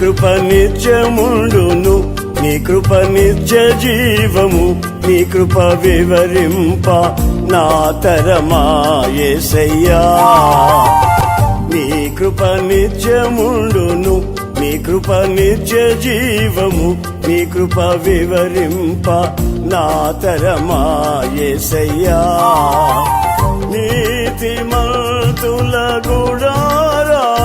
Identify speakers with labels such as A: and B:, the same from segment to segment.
A: కృప నిత్యముండును నీ కృప నిత్య జీవము నీ కృప వివరింప నా తరమాయసయ్యా నీ కృప నిత్యముండును నీ కృప నిత్య జీవము నీ కృప వివరింప నా తరమాయసయ్యా నీతి నీతిమంతుల గుడారాలలో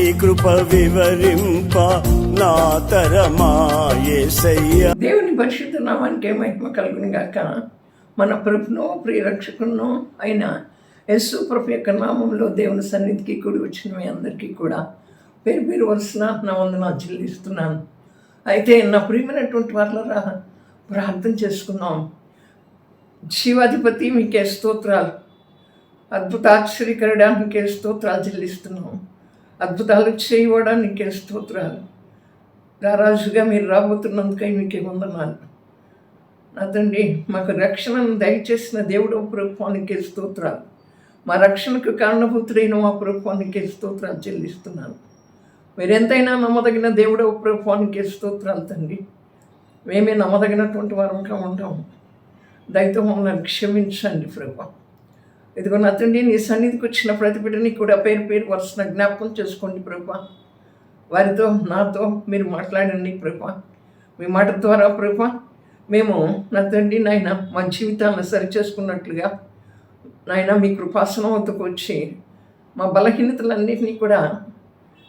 A: నీ కృప వివరింప నా తరమా
B: దేవుని పరిశుద్ధ నామానికే మహిమ కలుగును గాక. మన ప్రభునో ప్రియరక్షకునో అయిన యస్సు ప్రభు యొక్క నామంలో దేవుని సన్నిధికి కూడి వచ్చిన మీ అందరికీ కూడా పేరు పేరు వలసిన నా వందన చెల్లిస్తున్నాను. అయితే నా ప్రియమైనటువంటి వాళ్ళరా ప్రార్థన చేసుకుందాం. శివాధిపతి మీకే స్తోత్రాలు. అద్భుతాశ్చర్యకరడానికి స్తోత్రాలు చెల్లిస్తున్నాం. అద్భుతాలు చేయవాడా నీకే స్తోత్రాలు? రారాజుగా మీరు రాబోతున్నందుకై మీకే వందనాలు. నా తండ్రి మాకు రక్షణను దయచేసిన దేవుడు ప్రభుత్వానికి స్తోత్రాలు. మా రక్షణకు కారణభూతుడైన మా ప్రభుత్వానికి స్తోత్రాలు చెల్లిస్తున్నాను. మీరెంతైనా నమ్మదగిన దేవుడు ప్రభుత్వానికి స్తోత్రాలు తండ్రి. మేమే నమ్మదగినటువంటి వారంగా ఉంటాము. దయతో మమ్మల్ని క్షమించండి ప్రభా ఇదిగో నా తండ్రి నీ సన్నిధికి వచ్చిన ప్రతి బిడ్డని కూడా పేరు పేరు వరుసన జ్ఞాపకం చేసుకోండి ప్రభా వారితో నాతో మీరు మాట్లాడండి ప్రభా మీ మాట ద్వారా ప్రభా మేము నా తండ్రి నాయన మా జీవితాలను సరిచేసుకున్నట్లుగా నాయన మీ కృపాసనం వద్దకు వచ్చి మా బలహీనతలన్నింటినీ కూడా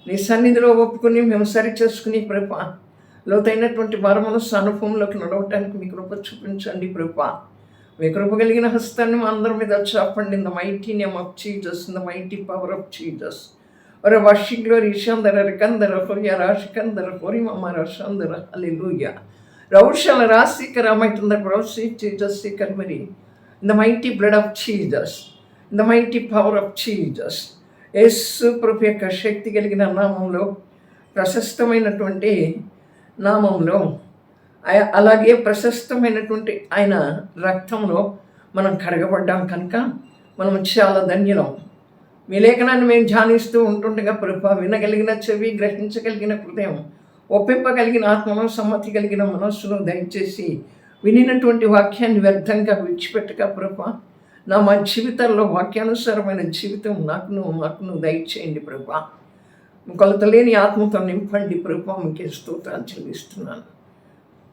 B: నీ సన్నిధిలో ఒప్పుకొని మేము సరి చేసుకుని ప్రభా లోతైనటువంటి వరమను అనుభవంలోకి నడవటానికి మీ కృప చూపించండి ప్రభా మీ కృప కలిగిన హస్తాన్ని అందరి మీద చాపండి. In the mighty name of Jesus in the mighty power of Jesus ఒరే వర్షింగ్లో రిషందర రికందర హొరియ రాషికందర హొరి మమ్మ రషందర అల్లెలూయ రౌషల రాశికర మైటుందర రౌసి Jesus కల్మరి in the mighty blood of Jesus in the mighty power of Jesus Yesu ప్రభు యొక్క శక్తి కలిగిన నామంలో ప్రశస్తమైనటువంటి నామంలో అలాగే ప్రశస్తమైనటువంటి ఆయన రక్తంలో మనం కడగబడ్డాం కనుక మనం చాలా ధన్యులం. మీ లేఖనాన్ని మేము ధ్యానిస్తూ ఉంటుండగా ప్రభు వినగలిగిన చెవి గ్రహించగలిగిన హృదయం ఒప్పింపగలిగిన ఆత్మలో సమ్మతి కలిగిన మనస్సును దయచేసి వినినటువంటి వాక్యాన్ని వ్యర్థంగా విడిచిపెట్టక ప్రభు నా మా జీవితాల్లో వాక్యానుసారమైన జీవితం నాకును మాకును దయచేయండి ప్రభా. కొలత లేని ఆత్మతో నింపండి ప్రభా మీకే స్తోత్రాలు చెల్లిస్తున్నాను.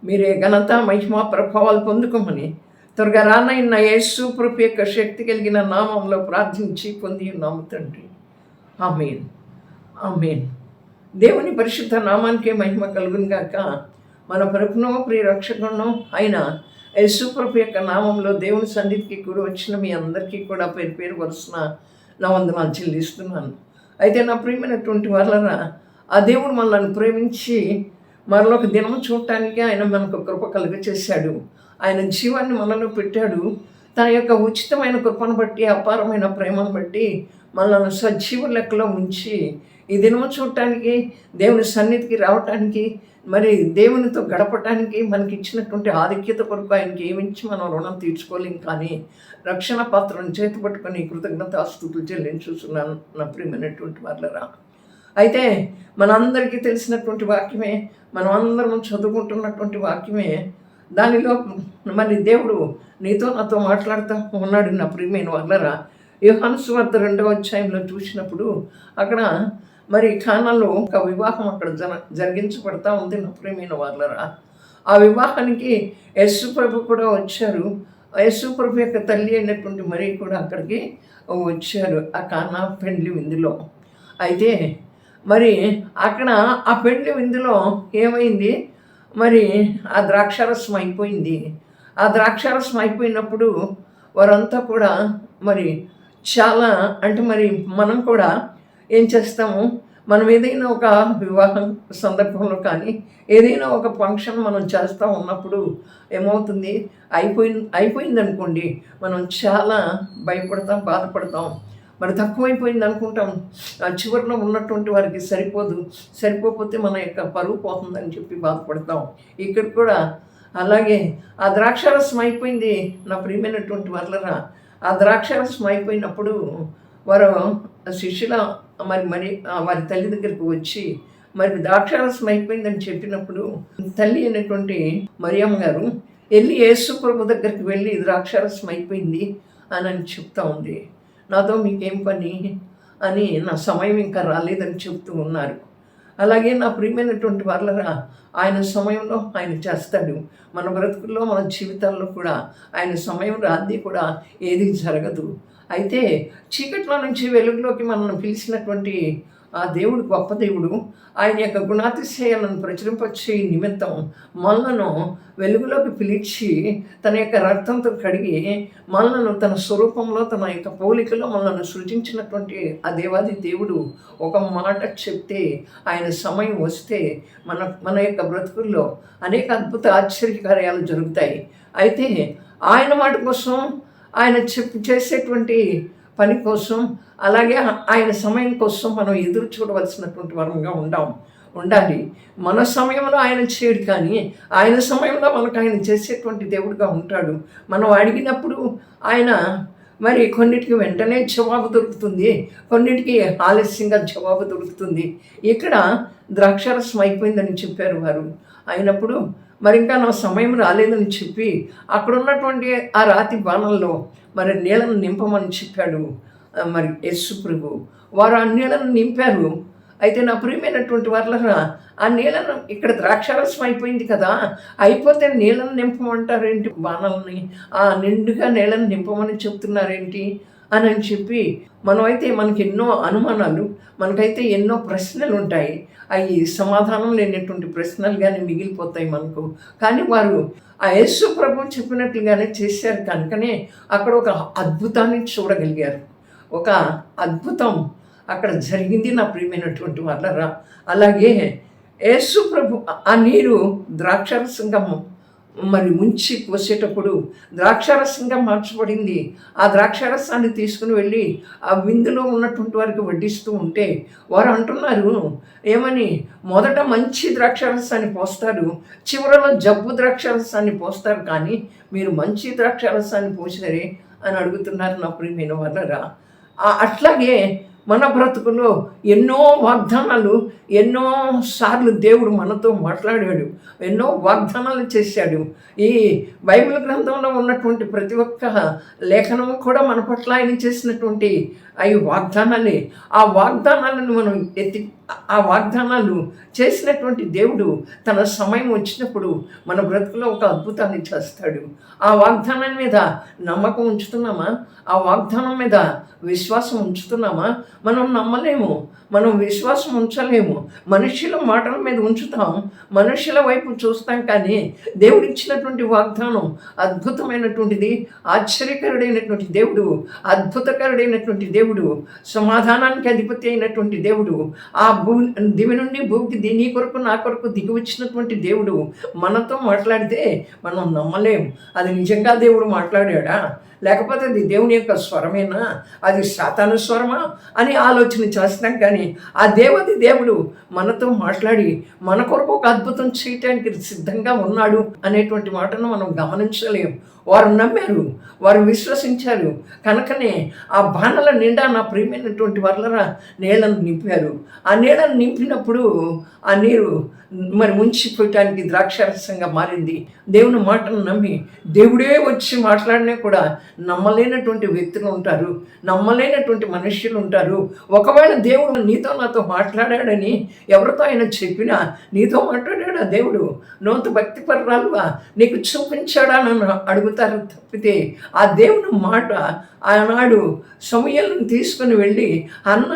B: మీరే ఘనత మహిమ ప్రభావాలు పొందుకోమని త్వరగా రానైన యేసు ప్రభు యొక్క శక్తి కలిగిన నామంలో ప్రార్థించి పొంది ఉన్నాము తండ్రి. ఆమెన్. ఆమెన్. దేవుని పరిశుద్ధ నామానికే మహిమ కలుగును గాక. మన ప్రభునో ప్రియ రక్షకునో అయిన యేసు ప్రభు యొక్క నామంలో దేవుని సన్నిధికి కూడా వచ్చిన మీ అందరికీ కూడా పేరు పేరు వరుసన నా వందనాలు చెల్లిస్తున్నాను. అయితే నా ప్రియమైనటువంటి వాళ్ళరా ఆ దేవుడు మనల్ని ప్రేమించి మరొక దినం చూడటానికి ఆయన మనకు కృప కలుగచేశాడు ఆయన జీవాన్ని మనలో పెట్టాడు. తన యొక్క ఉచితమైన కృపను బట్టి అపారమైన ప్రేమను బట్టి మనల్ని సజీవ లెక్కలో ఉంచి ఈ దినము చూడటానికి దేవుని సన్నిధికి రావటానికి మరి దేవునితో గడపటానికి మనకి ఇచ్చినటువంటి ఆధిక్యత కొరకు ఆయనకి ఏమించి మనం రుణం తీర్చుకోలేం కానీ రక్షణ పాత్రను చేతి పట్టుకొని కృతజ్ఞత స్థుతులు చెల్లించుతున్నాను నా ప్రియమైనటువంటి వాళ్ళరా అయితే మనందరికీ తెలిసినటువంటి వాక్యమే మనం అందరం చదువుకుంటున్నటువంటి వాక్యమే. దానిలో మరి దేవుడు నీతో నాతో మాట్లాడుతూ ఉన్నాడు నా ప్రియమైన వల్లరా యోహాను వద్ద రెండవ అధ్యాయంలో చూసినప్పుడు అక్కడ మరి ఖానాలో ఒక వివాహం అక్కడ జన జరిగించబడతా ఉంది నా ప్రియమైన వాళ్ళరా. ఆ వివాహానికి యశు ప్రభు కూడా వచ్చారు. యశు ప్రభు యొక్క తల్లి అయినటువంటి మరి కూడా అక్కడికి వచ్చారు ఆ కానా పెండ్లి విందులో. అయితే మరి అక్కడ ఆ పెండ్లి విందులో ఏమైంది? మరి ఆ ద్రాక్షారసం అయిపోయింది. ఆ ద్రాక్షారసం అయిపోయినప్పుడు వారంతా కూడా మరి చాలా అంటే మరి మనం కూడా ఏం చేస్తాము? మనం ఏదైనా ఒక వివాహం సందర్భంలో కానీ ఏదైనా ఒక ఫంక్షన్ మనం చేస్తూ ఉన్నప్పుడు ఏమవుతుంది? అయిపోయింది అయిపోయింది అనుకోండి మనం చాలా భయపడతాం బాధపడతాం. మరి తక్కువైపోయింది అనుకుంటాం. ఆ చివరిలో ఉన్నటువంటి వారికి సరిపోదు. సరిపోతే మన యొక్క పరువు పోతుందని చెప్పి బాధపడతాం. ఇక్కడ కూడా అలాగే ఆ ద్రాక్షారసం అయిపోయింది. నా ప్రియమైనటువంటి వర్లరా ఆ ద్రాక్షారసం అయిపోయినప్పుడు వారు శిష్యుల మరి మరి వారి తల్లి దగ్గరికి వచ్చి మరి ద్రాక్షారసం అయిపోయిందని చెప్పినప్పుడు తల్లి అయినటువంటి మరియమ్మ గారు వెళ్ళి యేసు ప్రభు దగ్గరికి వెళ్ళి ద్రాక్షారసం అయిపోయింది అని అని చెప్తా ఉంది. నాతో మీకేం పని అని నా సమయం ఇంకా రాలేదని చెప్తూ ఉన్నారు. అలాగే నా ప్రియమైనటువంటి వాళ్ళరా ఆయన సమయంలో ఆయన చేస్తాడు. మన బ్రతుకుల్లో మన జీవితాల్లో కూడా ఆయన సమయం రాంది కూడా ఏది జరగదు. అయితే చీకట్లో నుంచి వెలుగులోకి మనల్ని పిలిచినటువంటి ఆ దేవుడు గొప్ప దేవుడు. ఆయన యొక్క గుణాతిశయాలను ప్రచురింపచ్చే నిమిత్తం మనలను వెలుగులోకి పిలిచి తన యొక్క రక్తంతో కడిగి మనలను తన స్వరూపంలో తన యొక్క పోలికలో మనల్ని సృజించినటువంటి ఆ దేవాది దేవుడు ఒక మాట చెప్తే ఆయన సమయం వస్తే మన మన యొక్క బ్రతుకుల్లో అనేక అద్భుత ఆశ్చర్యకార్యాలు జరుగుతాయి. అయితే ఆయన మాట కోసం ఆయన చెప్ చేసేటువంటి పని కోసం అలాగే ఆయన సమయం కోసం మనం ఎదురు చూడవలసినటువంటి వరంగా ఉండాం ఉండాలి. మన సమయంలో ఆయన చేయడు కానీ ఆయన సమయంలో మనకు ఆయన చేసేటువంటి దేవుడుగా ఉంటాడు. మనం అడిగినప్పుడు ఆయన మరి కొన్నిటికి వెంటనే జవాబు దొరుకుతుంది. కొన్నిటికి ఆలస్యంగా జవాబు దొరుకుతుంది. ఇక్కడ ద్రాక్షారసం అయిపోయిందని చెప్పారు వారు. అయినప్పుడు మరి ఇంకా నా సమయం రాలేదని చెప్పి అక్కడ ఉన్నటువంటి ఆ రాతి బాణంలో మరి నీళ్ళను నింపమని చెప్పాడు మరి యేసు ప్రభు. వారు ఆ నీళ్ళను నింపారు. అయితే నా ప్రియమైనటువంటి వాళ్ళరా ఆ నీళ్ళను ఇక్కడ ద్రాక్షారసం అయిపోయింది కదా అయిపోతే నీళ్ళను నింపమంటారేంటి? బాణల్ని ఆ నిండుగా నీళ్ళను నింపమని చెప్తున్నారేంటి? అని అని చెప్పి మనమైతే మనకి ఎన్నో అనుమానాలు మనకైతే ఎన్నో ప్రశ్నలు ఉంటాయి అవి సమాధానం లేనటువంటి ప్రశ్నలుగానే మిగిలిపోతాయి మనకు. కానీ వారు ఆ యేసు ప్రభు చెప్పినట్లుగానే చేశారు కనుకనే అక్కడ ఒక అద్భుతాన్ని చూడగలిగారు. ఒక అద్భుతం అక్కడ జరిగింది నా ప్రియమైనటువంటి వాళ్ళరా అలాగే యేసు ప్రభు ఆ నీరు ద్రాక్షరసంగా మరి ముంచి పోసేటప్పుడు ద్రాక్షారసంగా మార్చబడింది. ఆ ద్రాక్షారసాన్ని తీసుకుని వెళ్ళి ఆ విందులో ఉన్నటువంటి వారికి వడ్డిస్తూ ఉంటే వారు అంటున్నారు ఏమని? మొదట మంచి ద్రాక్షారసాన్ని పోస్తారు చివరలో జబ్బు ద్రాక్షారసాన్ని పోస్తారు కానీ మీరు మంచి ద్రాక్షారసాన్ని పోసినరే అని అడుగుతున్నారు నా ప్రియమైన వాళ్ళరా అట్లాగే మన బ్రతుకులో ఎన్నో వాగ్దానాలు ఎన్నో సార్లు దేవుడు మనతో మాట్లాడాడు ఎన్నో వాగ్దానాలు చేశాడు. ఈ బైబిల్ గ్రంథంలో ఉన్నటువంటి ప్రతి ఒక్క లేఖనము కూడా మన పట్ల ఆయన చేసినటువంటి అవి వాగ్దానాలే. ఆ వాగ్దానాలను మనం ఎత్తి ఆ వాగ్దానాలు చేసినటువంటి దేవుడు తన సమయం వచ్చినప్పుడు మన బ్రతుకులో ఒక అద్భుతాన్ని చేస్తాడు. ఆ వాగ్దానం మీద నమ్మకం ఉంచుతున్నామా? ఆ వాగ్దానం మీద విశ్వాసం ఉంచుతున్నామా? మనం నమ్మలేము. మనం విశ్వాసం ఉంచలేము. మనుషుల మాటల మీద ఉంచుతాం మనుషుల వైపు చూస్తాం కానీ దేవుడిచ్చినటువంటి వాగ్దానం అద్భుతమైనటువంటిది ఆశ్చర్యకరుడైనటువంటి దేవుడు అద్భుతకరుడైనటువంటి దేవుడు సమాధానానికి అధిపతి అయినటువంటి దేవుడు ఆ భూ దివి నుండి భూమికి నీ కొరకు నా కొరకు దిగి వచ్చినటువంటి దేవుడు మనతో మాట్లాడితే మనం నమ్మలేం. అది నిజంగా దేవుడు మాట్లాడాడా? లేకపోతే అది దేవుని యొక్క స్వరమేనా? అది సాతాను స్వరమా? అని ఆలోచన చేస్తాం కానీ ఆ దేవది దేవుడు మనతో మాట్లాడి మన కొరకు ఒక అద్భుతం చేయటానికి సిద్ధంగా ఉన్నాడు అనేటువంటి మాటను మనం గమనించలేము వారు నమ్మారు వారు విశ్వసించారు. కనుకనే ఆ బాణల నిండా నా ప్రియమైనటువంటి వర్లరా నీళ్ళను నింపారు. ఆ నీళ్ళను నింపినప్పుడు ఆ నీరు మరి ముంచిపోయటానికి ద్రాక్షారసంగా మారింది. దేవుని మాటను నమ్మి దేవుడే వచ్చి మాట్లాడినా కూడా నమ్మలేనటువంటి వ్యక్తులు ఉంటారు నమ్మలేనటువంటి మనుష్యులు ఉంటారు. ఒకవేళ దేవుడు నీతో నాతో మాట్లాడాడని ఎవరితో ఆయన చెప్పినా నీతో మాట్లాడాడా దేవుడు? నోతు భక్తి పర్రాలుగా నీకు చూపించాడా నన్ను అడుగుతారు తప్పితే ఆ దేవుని మాట ఆనాడు సమయాలను తీసుకుని వెళ్ళి అన్న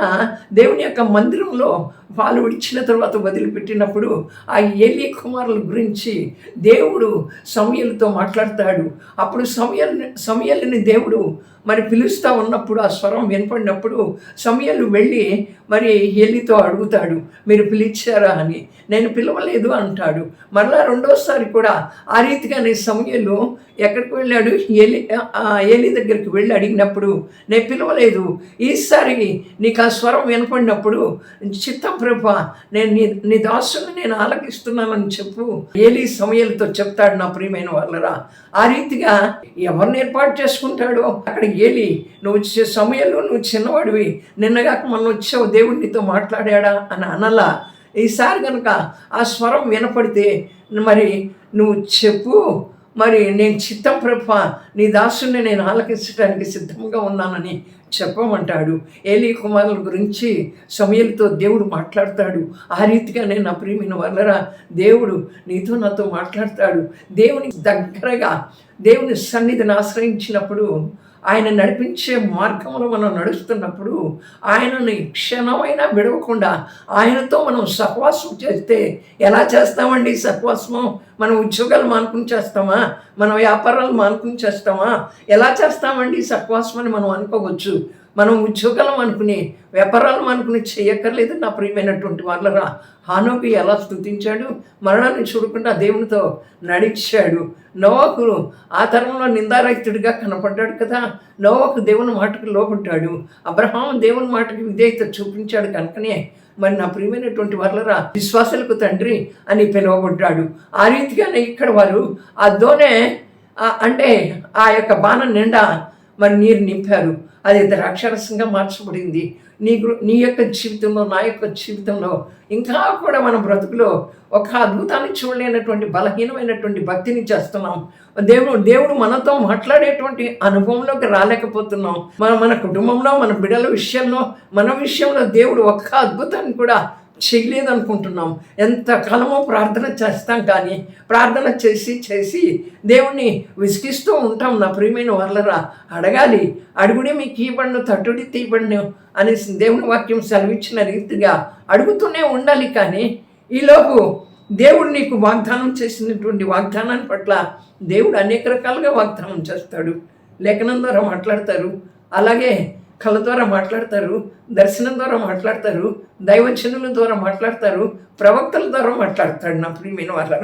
B: దేవుని యొక్క మందిరంలో పాలు విడిచిన తర్వాత వదిలిపెట్టినప్పుడు ఆ ఏలి కుమారుల గురించి దేవుడు సమయలతో మాట్లాడతాడు. అప్పుడు సమయల్ సమయల్ని దేవుడు మరి పిలుస్తూ ఉన్నప్పుడు ఆ స్వరం వినపడినప్పుడు సమయాలు వెళ్ళి మరి ఎల్లితో అడుగుతాడు మీరు పిలిచారా అని. నేను పిలవలేదు అంటాడు. మరలా రెండోసారి కూడా ఆ రీతిగానే సమయంలో ఎక్కడికి వెళ్ళాడు? ఏలి ఆ ఏలి దగ్గరికి వెళ్ళి అడిగినప్పుడు నేను పిలవలేదు. ఈసారి నీకు ఆ స్వరం వినపడినప్పుడు చిత్తప్రభ నేను నీ నీ దాసుని నేను ఆలకిస్తున్నానని చెప్పు. ఏలి సమయాలతో చెప్తాడు నా ప్రియమైన వాళ్ళరా. ఆ రీతిగా ఎవరిని ఏర్పాటు చేసుకుంటాడో అక్కడ ఏలి నువ్వు వచ్చే సమయంలో నువ్వు చిన్నవాడివి. నిన్నగాక మొన్న వచ్చావు దేవుడు నీతో మాట్లాడాడా? అని అనలా. ఈసారి కనుక ఆ స్వరం వినపడితే మరి నువ్వు చెప్పు. మరి నేను చిత్తం ప్రభ నీ దాసుని నేను ఆలకించడానికి సిద్ధంగా ఉన్నానని చెప్పమంటాడు. ఏలీ కుమారుల గురించి సమయంతో దేవుడు మాట్లాడతాడు. ఆ రీతిగానే నా ప్రియమైన వల్లరా దేవుడు నీతో నాతో మాట్లాడతాడు. దేవుని దగ్గరగా దేవుని సన్నిధిని ఆశ్రయించినప్పుడు ఆయన నడిపించే మార్గంలో మనం నడుస్తున్నప్పుడు ఆయనని క్షణమైనా విడవకుండా ఆయనతో మనం సహవాసం చేస్తే ఎలా చేస్తామండి సహవాసము? మనం ఉద్యోగాలు మానుకుని చేస్తామా? మన వ్యాపారాలు మానుకుని చేస్తామా? ఎలా చేస్తామండి సహవాసం అని మనం అనుకోవచ్చు. మనం ఉద్యోగాలం అనుకుని వ్యాపారాలు అనుకుని చేయక్కర్లేదు. నా ప్రియమైనటువంటి వాళ్ళరా హానోకి ఎలా స్థుతించాడు? మరణాన్ని చూడకుండా దేవునితో నడిచాడు. నోవాకు ఆ తరంలో నిందారహితుడిగా కనపడ్డాడు కదా? నోవాకు దేవుని మాటకు లోపడ్డాడు అబ్రహాం దేవుని మాటకి విధేయత చూపించాడు కనుకనే. మరి నా ప్రియమైనటువంటి వాళ్ళరా విశ్వాసులకు తండ్రి అని పిలువబడ్డాడు. ఆ రీతిగానే ఇక్కడ వారు ఆ దోనే అంటే ఆ యొక్క బాణం నిండా మరి నీరు నింపారు. అది ద్రాక్షరసంగా మార్చబడింది. నీ నీ యొక్క జీవితంలో నా యొక్క జీవితంలో ఇంకా కూడా మన బ్రతుకులో ఒక అద్భుతాన్ని చూడలేనటువంటి బలహీనమైనటువంటి భక్తిని చేస్తున్నాం. దేవుడు దేవుడు మనతో మాట్లాడేటువంటి అనుభవంలోకి రాలేకపోతున్నాం. మన మన కుటుంబంలో మన బిడ్డల విషయంలో మన విషయంలో దేవుడు ఒక్క అద్భుతాన్ని కూడా చేయలేదనుకుంటున్నాం. ఎంత కాలమో ప్రార్థన చేస్తాం కానీ ప్రార్థన చేసి చేసి దేవుణ్ణి విసిగిస్తూ ఉంటాం. నా ప్రియమైన వాళ్ళరా అడగాలి అడుగుడి మీకు ఇవ్వను తట్టుడి తీయబడిను అనేసి దేవుని వాక్యం సెలవిచ్చిన రీతిగా అడుగుతూనే ఉండాలి కానీ ఈలోపు దేవుడు నీకు వాగ్దానం చేసినటువంటి వాగ్దానాన్ని పట్ల దేవుడు అనేక రకాలుగా వాగ్దానం చేస్తాడు. లేఖనం ద్వారా మాట్లాడతారు. అలాగే కళ ద్వారా మాట్లాడతారు దర్శనం ద్వారా మాట్లాడతారు దైవచనుల ద్వారా మాట్లాడతారు ప్రవక్తల ద్వారా మాట్లాడతాడు నా ప్రియమైన వాళ్ళ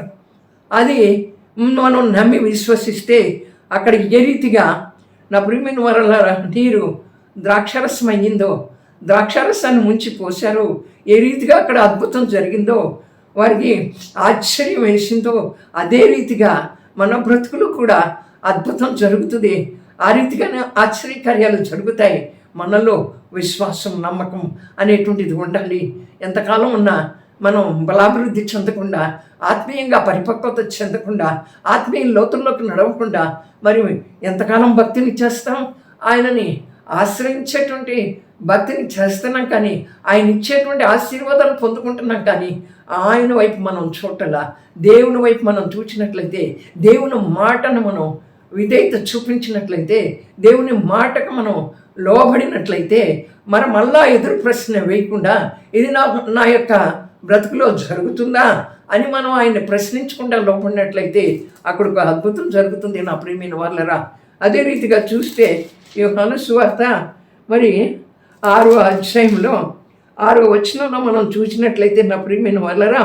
B: అది మనం నమ్మి విశ్వసిస్తే అక్కడ ఏ రీతిగా నా ప్రియమైన వరల నీరు ద్రాక్షరసం అయ్యిందో ద్రాక్షరసాన్ని ముంచి పోశారు ఏ రీతిగా అక్కడ అద్భుతం జరిగిందో వారికి ఆశ్చర్యం వేసిందో అదే రీతిగా మన బ్రతుకులు కూడా అద్భుతం జరుగుతుంది. ఆ రీతిగానే ఆశ్చర్యకార్యాలు జరుగుతాయి. మనలో విశ్వాసం నమ్మకం అనేటువంటిది ఉండాలి. ఎంతకాలం ఉన్నా మనం బలాభివృద్ధి చెందకుండా ఆత్మీయంగా పరిపక్వత చెందకుండా ఆత్మీయ లోతుల్లోకి నడవకుండా మరి ఎంతకాలం భక్తిని చేస్తాం? ఆయనని ఆశ్రయించేటువంటి భక్తిని చేస్తున్నాం కానీ ఆయన ఇచ్చేటువంటి ఆశీర్వాదాలు పొందుకుంటున్నాం కానీ ఆయన వైపు మనం చూడాల దేవుని వైపు మనం చూచినట్లయితే దేవుని మాటను మనం విధేయత చూపించినట్లయితే దేవుని మాటకు మనం లోబడినట్లయితే మరి మళ్ళా ఎదురు ప్రశ్న వేయకుండా ఇది నా నా యొక్క బ్రతుకులో జరుగుతుందా అని మనం ఆయన్ని ప్రశ్నించకుండా లోపడినట్లయితే అక్కడ ఒక అద్భుతం జరుగుతుంది నా ప్రేమైన వాళ్ళరా అదే రీతిగా చూస్తే ఈ సువార్త మరి ఆరో అధ్యాయంలో ఆరో వచనంలో మనం చూసినట్లయితే నా ప్రియమైన వాళ్ళరా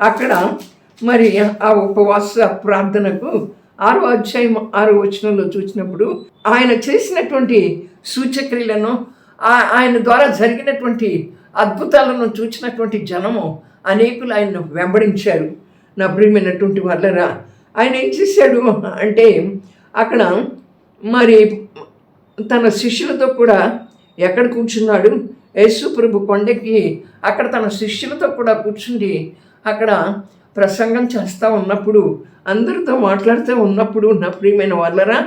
B: అక్కడ మరి ఆ ఉపవాస ప్రార్థనకు ఆరో అధ్యాయం ఆరో వచనంలో చూసినప్పుడు ఆయన చేసినటువంటి సూచక్రియలను ఆయన ద్వారా జరిగినటువంటి అద్భుతాలను చూసినటువంటి జనము అనేకులు ఆయన్ను వెంబడించారు. నా ప్రియమైనటువంటి వాళ్ళరా ఆయన ఏం చేశాడు అంటే అక్కడ మరి తన శిష్యులతో కూడా ఎక్కడ కూర్చున్నాడు? యేసు ప్రభు కొండకి అక్కడ తన శిష్యులతో కూడా కూర్చుండి అక్కడ ప్రసంగం చేస్తూ ఉన్నప్పుడు అందరితో మాట్లాడుతూ ఉన్నప్పుడు నా ప్రియమైన వాళ్ళరా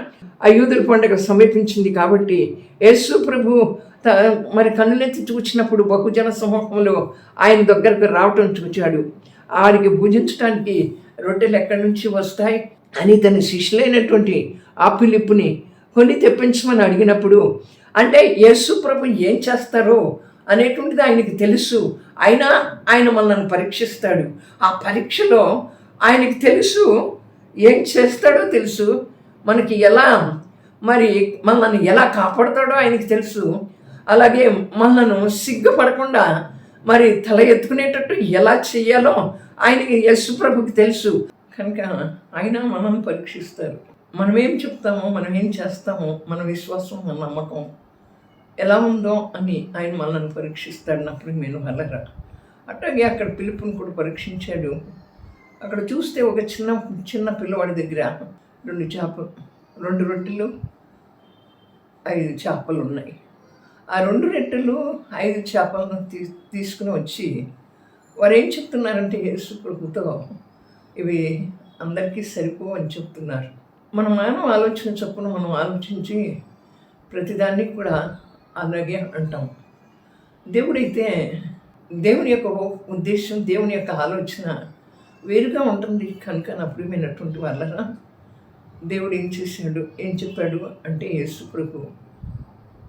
B: అయోధుల పండుగ సమీపించింది కాబట్టి యేసు ప్రభు త మరి కన్నులెత్తి చూచినప్పుడు బహుజన సమూహంలో ఆయన దగ్గరకు రావటం చూచాడు. ఆడికి భుజించడానికి రొట్టెలు ఎక్కడి నుంచి వస్తాయి అని తన శిష్యులైనటువంటి ఆ పిలుపుని కొన్ని తెప్పించమని అడిగినప్పుడు అంటే యేసు ప్రభు ఏం చేస్తారో అనేటువంటిది ఆయనకి తెలుసు. అయినా ఆయన మనల్ని పరీక్షిస్తాడు. ఆ పరీక్షలో ఆయనకి తెలుసు. ఏం చేస్తాడో తెలుసు. మనకి ఎలా మరి మనల్ని ఎలా కాపాడుతాడో ఆయనకి తెలుసు. అలాగే మనలను సిగ్గుపడకుండా మరి తల ఎత్తుకునేటట్టు ఎలా చెయ్యాలో ఆయనకి యశు ప్రభుకి తెలుసు. కనుక ఆయన మనల్ని పరీక్షిస్తారు. మనం ఏం చెప్తామో మనం ఏం చేస్తామో మన విశ్వాసం మన నమ్మకం ఎలా ఉందో అని ఆయన మనల్ని పరీక్షిస్తాడు. నా ప్రియమైన వల్లరా అట్లాగే అక్కడ పిలుపుని కూడా పరీక్షించాడు. అక్కడ చూస్తే ఒక చిన్న చిన్న పిల్లవాడి దగ్గర రెండు చేపలు రెండు రొట్టెలు ఐదు చేపలు ఉన్నాయి. ఆ రెండు రొట్టెలు ఐదు చేపలను తీ తీసుకుని వచ్చి వారు ఏం చెప్తున్నారంటే యేసు ప్రభుతో ఇవి అందరికీ సరిపో అని చెప్తున్నారు. మన మానవ ఆలోచన చొప్పున మనం ఆలోచించి ప్రతిదాన్ని కూడా అలాగే అంటాం. దేవుడైతే దేవుని యొక్క ఉద్దేశం దేవుని యొక్క ఆలోచన వేరుగా ఉంటుంది. కనుక నా ప్రియమైనటువంటి వాళ్ళరా దేవుడు ఏం చేశాడు ఏం చెప్పాడు అంటే యేసు ప్రభు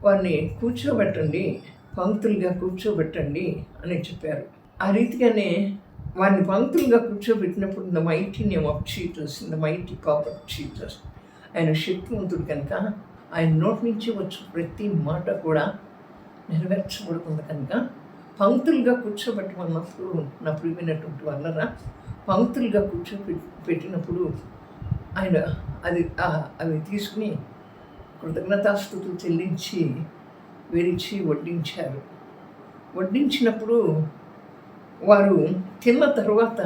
B: వారిని కూర్చోబెట్టండి పంక్తులుగా కూర్చోబెట్టండి అని చెప్పారు. ఆ రీతిగానే వారిని పంక్తులుగా కూర్చోబెట్టినప్పుడు the mighty name of cheaters the mighty cop of cheaters ఆయన శక్తివంతుడు కనుక ఆయన నోటి నుంచి వచ్చే ప్రతి మాట కూడా నెరవేర్చబడుతుంది కనుక పంక్తులుగా కూర్చోబెట్టమన్నప్పుడు నా ప్రియమైనటువంటి వల్లరా పంక్తులుగా కూర్చోబెట్టి పెట్టినప్పుడు ఆయన అది అవి తీసుకుని కృతజ్ఞతాస్థుతులు చెల్లించి వేరించి వడ్డించారు. వడ్డించినప్పుడు వారు తిన్న తర్వాత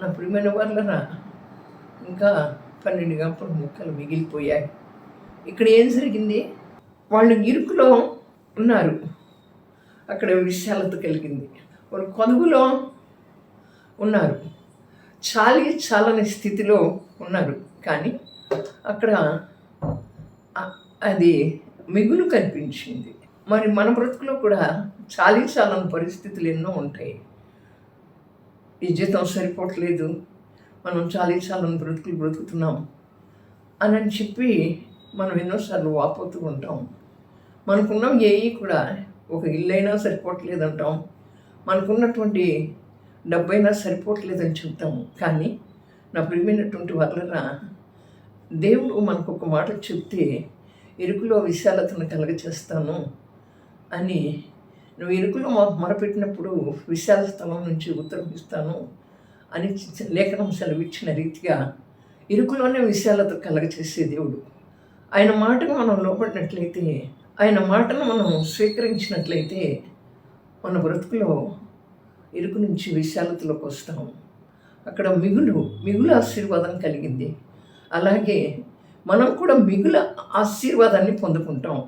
B: నా ప్రియమైన వాళ్ళరా ఇంకా పన్నెండు గంపలు ముక్కలు మిగిలిపోయాయి. ఇక్కడ ఏం జరిగింది? వాళ్ళు ఇరుకులో ఉన్నారు. అక్కడ విశాలత కలిగింది. వాళ్ళు కొదుగులో ఉన్నారు. చాలి చాలని స్థితిలో ఉన్నారు. కానీ అక్కడ అది మిగులు కనిపించింది. మరి మన బ్రతుకులో కూడా చాలి చాలని పరిస్థితులు ఎన్నో ఉంటాయి. ఈ జీతం సరిపోవట్లేదు. మనం చాలి చాలని బ్రతుకులు బ్రతుకుతున్నాం. అని చెప్పి మనం ఎన్నోసార్లు వాపోతూ ఉంటాం. మనకున్న ఏవి కూడా ఒక ఇల్లైనా సరిపోవట్లేదు అంటాం మనకున్నటువంటి డబ్బైనా సరిపోవట్లేదని చెప్తాము కానీ నా ప్రియమైనటువంటి వాళ్ళరా దేవుడు మనకు ఒక మాట చెప్తే ఇరుకులో విశాలతను కలగచేస్తాను అని. నువ్వు ఇరుకులో మొరపెట్టినప్పుడు విశాల స్థలం నుంచి ఉత్తరమిస్తాను అని లేఖనం సెలవిచ్చిన రీతిగా ఇరుకులోనే విశాలత కలగచేసే దేవుడు. ఆయన మాటను మనం లోపడినట్లయితే ఆయన మాటను మనం స్వీకరించినట్లయితే మన బ్రతుకులో ఇరుకు నుంచి విశాలతలోకి వస్తాం. అక్కడ మిగులు మిగులు ఆశీర్వాదం కలిగింది. అలాగే మనం కూడా మిగుల ఆశీర్వాదాన్ని పొందుకుంటాం.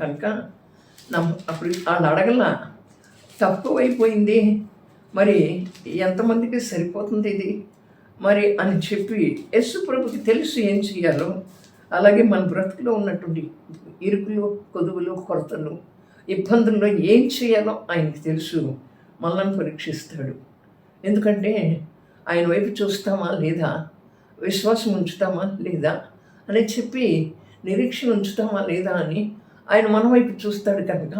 B: కనుక నమ్ అప్పుడు వాళ్ళు అడగల తక్కువైపోయింది మరి ఎంతమందికి సరిపోతుంది ఇది? మరి అని చెప్పి యశు ప్రభుకి తెలుసు ఏం చేయాలో అలాగే మన బ్రతుకులో ఉన్నటువంటి ఇరుకులు కొదువులు కొరతలు ఇబ్బందుల్లో ఏం చేయాలో ఆయనకి తెలుసు. మనల్ని పరీక్షిస్తాడు. ఎందుకంటే ఆయన వైపు చూస్తామా లేదా? విశ్వాసం ఉంచుతామా లేదా? అని చెప్పి నిరీక్షణ ఉంచుతామా లేదా అని ఆయన మన వైపు చూస్తాడు కనుక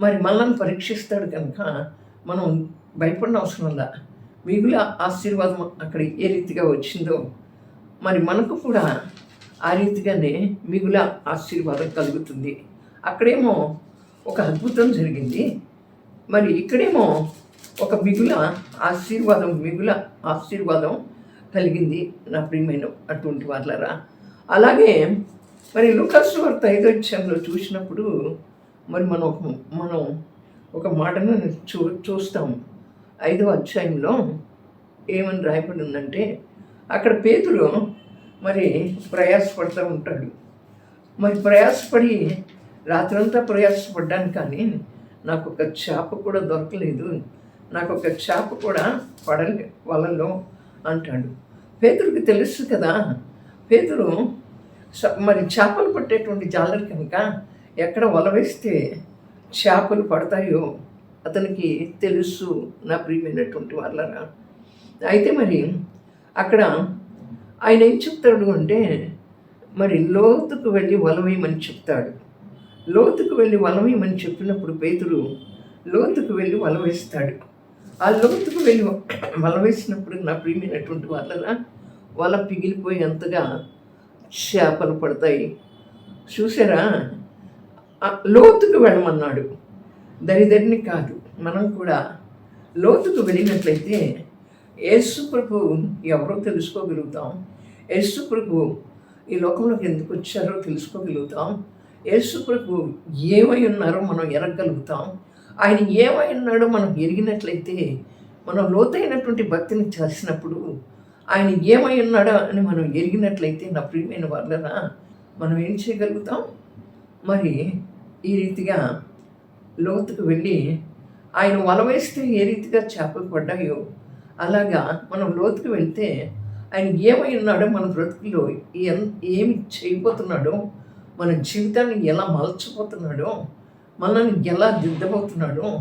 B: మరి మనల్ని పరీక్షిస్తాడు కనుక మనం భయపడిన అవసరం ఉందా? మిగుల ఆశీర్వాదం అక్కడ ఏ రీతిగా వచ్చిందో మరి మనకు కూడా ఆ రీతిగానే మిగుల ఆశీర్వాదం కలుగుతుంది. అక్కడేమో ఒక అద్భుతం జరిగింది. మరి ఇక్కడేమో ఒక మిగుల ఆశీర్వాదం మిగుల ఆశీర్వాదం కలిగింది నా ప్రియమైన అటువంటి వాళ్ళరా అలాగే మరి లుకాసు వార్త ఐదో అధ్యాయంలో చూసినప్పుడు మరి మనం ఒక- మనం ఒక మాటను చూ చూస్తాం. ఐదో అధ్యాయంలో ఏమని రాయబడి ఉందంటే అక్కడ పేతులు మరి ప్రయాసపడుతూ ఉంటాడు. మరి ప్రయాసపడి రాత్రంతా ప్రయాసపడ్డాను కానీ నాకు ఒక చేప కూడా దొరకలేదు. నాకు ఒక చేప కూడా పడలే వలలో అంటాడు. పేతుడికి తెలుసు కదా పేతురు మరి చేపలు పట్టేటువంటి జాలరు కనుక ఎక్కడ వల వేస్తే చేపలు పడతాయో అతనికి తెలుసు నా ప్రియమైనటువంటి వాళ్ళరా. అయితే మరి అక్కడ ఆయన ఏం చెప్తాడు అంటే మరి లోతుకు వెళ్ళి వలమేయమని చెప్తాడు? లోతుకు వెళ్ళి వలమేయమని చెప్పినప్పుడు పేతుడు లోతుకు వెళ్ళి వల వేస్తాడు. ఆ లోతుకు వెళ్ళి వల వేసినప్పుడు నా ప్రియమైనటువంటి వాళ్ళ వల పిగిలిపోయేంతగా చేపలు పడతాయి. చూసారా లోతుకు వెళ్ళమన్నాడు. దరిదరిని కాదు మనం కూడా లోతుకు వెళ్ళినట్లయితే యేసు ప్రభు ఎవరో తెలుసుకోగలుగుతాం. యేసు ప్రభు ఈ లోకంలోకి ఎందుకు వచ్చారో తెలుసుకోగలుగుతాం. యేసు ప్రభు ఏమై ఉన్నారో మనం ఎరగలుగుతాం. ఆయన ఏమై ఉన్నాడో మనం ఎరిగినట్లయితే మనం లోతైనటువంటి భక్తిని చేసినప్పుడు ఆయన ఏమై ఉన్నాడో అని మనం ఎరిగినట్లయితే నా ప్రియమైన వాళ్ళన మనం ఏం చేయగలుగుతాం? మరి ఈ రీతిగా లోతుకు వెళ్ళి ఆయన వల వేస్తే ఏ రీతిగా చేపలు పడ్డాయో అలాగా మనం లోతుకు వెళ్తే ఆయన ఏమై ఉన్నాడో మన బ్రతుకులో ఎన్ ఏమి చేయబోతున్నాడో మన జీవితాన్ని ఎలా మలచిపోతున్నాడో మనల్ని ఎలా దిద్దబోతున్నాడో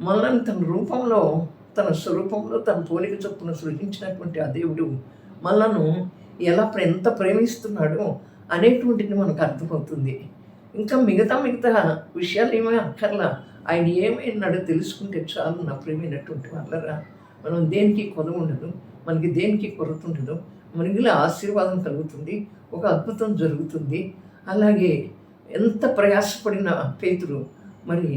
B: మనల్ని తన రూపంలో తన స్వరూపంలో తన పోలిక చొప్పున సృజించినటువంటి ఆ దేవుడు మనను ఎలా ప్ర- ఎంత ప్రేమిస్తున్నాడో అనేటువంటిది మనకు అర్థమవుతుంది. ఇంకా మిగతా మిగతా విషయాలు ఏమీ అక్కర్లా. ఆయన ఏమైనాడో తెలుసుకుంటే చాలు నా ప్రేమైనటువంటి వాళ్ళరా. మనం దేనికి కొన ఉండదు మనకి దేనికి కొరత ఉండదు మనకిలా ఆశీర్వాదం కలుగుతుంది ఒక అద్భుతం జరుగుతుంది. అలాగే ఎంత ప్రయాసపడిన పేతుడు మరి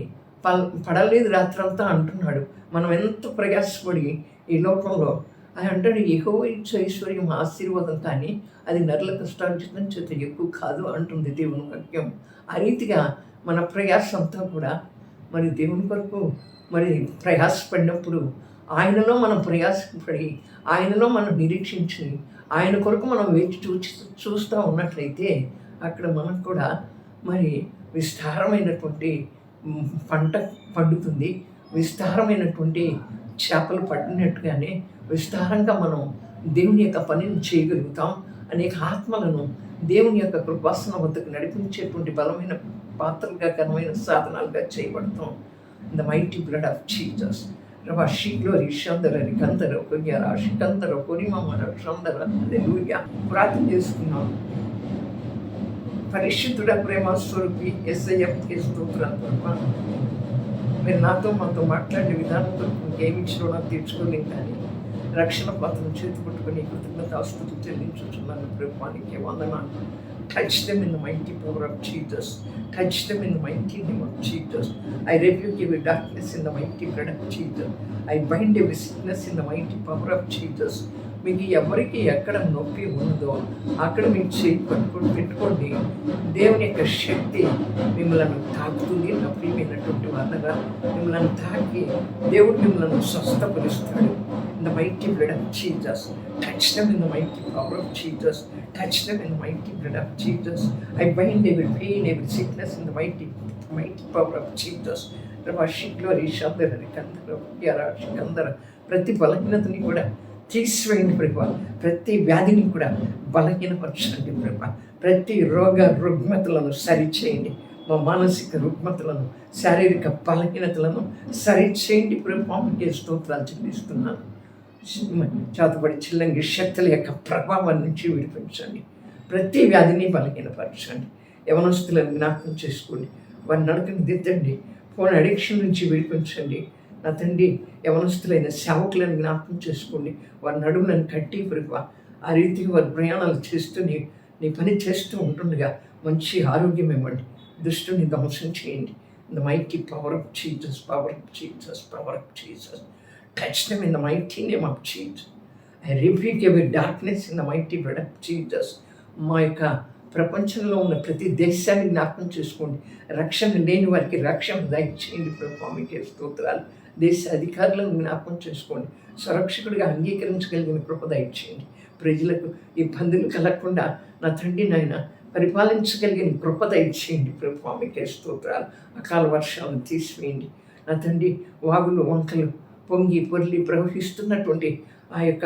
B: పల్ పడలేదు రాత్రంతా అంటున్నాడు. మనం ఎంత ప్రయాసపడి ఈ లోకంలో అది అంటాడు ఎహో ఇచ్చే ఐశ్వర్యం ఆశీర్వాదం కానీ అది నరుల కష్టార్జితం చేత ఎక్కువ కాదు అంటుంది దేవుని వాక్యం. ఆ రీతిగా మన ప్రయాసంతా కూడా మరి దేవుని కొరకు మరి ప్రయాసపడినప్పుడు ఆయనలో మనం ప్రయాసపడి ఆయనలో మనం నిరీక్షించి ఆయన కొరకు మనం వేచి చూచి చూస్తూ ఉన్నట్లయితే అక్కడ మనకు కూడా మరి విస్తారమైనటువంటి పంట పండుతుంది. విస్తారమైనటువంటి చేపలు పడినట్టుగానే విస్తారంగా మనం దేవుని యొక్క పనిని చేయగలుగుతాం. అనేక ఆత్మలను దేవుని యొక్క కృపాసన వద్దకు నడిపించేటువంటి బలమైన పాత్రలుగా ఘనమైన సాధనాలుగా చేయబడతాం. The mighty blood of Jesus రవ షీలో రిషందర రికందర కొయ్యార షికందర కొరిమమ్మర షందర లూయా ప్రార్థన చేసుకున్నాం. పరిశుద్ధుడ ప్రేమ స్వరూపి ఎస్ఐఎం స్తోత్రం ప్రభా. మీరు నాతో మాతో మాట్లాడే విధానం కొరకు ఏమి ఇచ్చినో నాకు తీర్చుకోలేం కానీ రక్షణ పాత్రను చేతి పట్టుకుని కృతజ్ఞత ఆస్తులు చెల్లించుతున్నాను ప్రభుత్వానికి వందనాలు. Touch them in the mighty power of Jesus. Touch them in the mighty name of Jesus. I rebuke every darkness in the mighty blood of Jesus. I bind every sickness in the mighty power of Jesus. మీకు ఎవరికి ఎక్కడ నొప్పి ఉన్నదో అక్కడ మీరు చేయి పట్టుకొని పెట్టుకోండి. దేవుని యొక్క శక్తి మిమ్మల్ని తాకుతుంది నా ప్రియమైనటువంటి వాళ్ళగా మిమ్మల్ని తాకి దేవుడు మిమ్మల్ని స్వస్థపరుస్తాడు. In the mighty blood of Jesus touch them in the mighty power of Jesus touch them in the mighty blood of Jesus I bind ఎవరి పెయిన్ ఎవరి sickness in the mighty mighty power of Jesus రవాషిక్లో రీషాందర కందర కందర ప్రతి బలహీనతని కూడా తీసివేయండి ప్రభా ప్రతి వ్యాధిని కూడా బలహీనపరచండి ప్రభా. ప్రతి రోగ రుగ్మతలను సరిచేయండి. మా మానసిక రుగ్మతలను శారీరక బలహీనతలను సరిచేయండి ప్రభా. మీకు స్తోత్రాలు చెల్లిస్తున్నాను. చేతబడి చిల్లంగి శక్తుల యొక్క ప్రభావం నుంచి విడిపించండి. ప్రతి వ్యాధిని బలహీనపరచండి. యవనస్తులను జ్ఞాపకం చేసుకోండి. వారి నడకను దిద్దండి. ఫోన్ అడిక్షన్ నుంచి విడిపించండి. నా తండ్రి యవనస్తులైన సేవకులను జ్ఞాపకం చేసుకోండి. వారి నడుములను కట్టి ప్రభు ఆ రీతిగా వారి ప్రయాణాలు చేస్తూ నీ నీ పని చేస్తూ ఉంటుండగా మంచి ఆరోగ్యం ఇవ్వండి. దుష్టుని ధ్వంసం చేయండి. The mighty power of Jesus power of Jesus power of Jesus touch them in the mighty name of Jesus I repeat ఎవరి darkness in the mighty blood of మా యొక్క ప్రపంచంలో ఉన్న ప్రతి దేశాన్ని జ్ఞాపకం చేసుకోండి. రక్షణ లేని వారికి రక్షణ దయచేయండి ప్రభావ మీకే స్తోత్రాలు? దేశ అధికారులను జ్ఞాపకం చేసుకోండి. సురక్షకుడిగా అంగీకరించగలిగిన కృప దయచేయండి. ప్రజలకు ఇబ్బందులు కలగకుండా నా తండ్రి నాయన పరిపాలించగలిగిన కృప దయచేయండి ప్రభావ మీకే స్తోత్రాలు? అకాల వర్షాలను తీసివేయండి. నా తండ్రి వాగులు వంకలు పొంగి పొర్లి ప్రవహిస్తున్నటువంటి ఆ యొక్క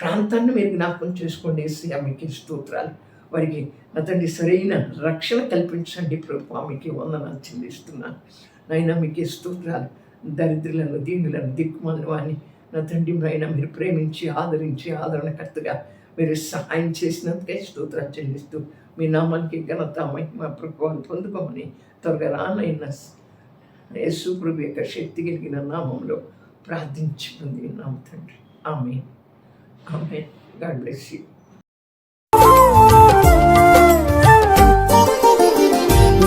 B: ప్రాంతాన్ని మీరు జ్ఞాపకం చేసుకోండి. శ్రీ ఆమెకి స్తోత్రాలు? వారికి నా తండ్రి సరైన రక్షణ కల్పించండి ప్రభు. మీకు వందనాలు చెల్లిస్తున్నాను. నాయన మీకు స్తోత్రాలు. దరిద్రులను దీనులను దిక్కుమలను అని నా తండ్రి ఆయన మీరు ప్రేమించి ఆదరించి ఆదరణకర్తగా మీరు సహాయం చేసినందుకే స్తోత్రాలు చెల్లిస్తూ మీ నామానికి ఘనత మహిమ ప్రభుత్వాలు పొందుకోమని త్వరగా రానైన యేసు ప్రభు యొక్క శక్తి కలిగిన నామంలో ప్రార్థించి పొందినాం తండ్రి. ఆమె ఆమె గాడ్ బ్లెస్ యూ.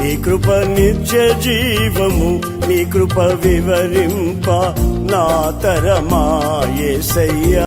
A: నీ కృప నిత్య జీవము నీ కృప వివరింప నా తరమా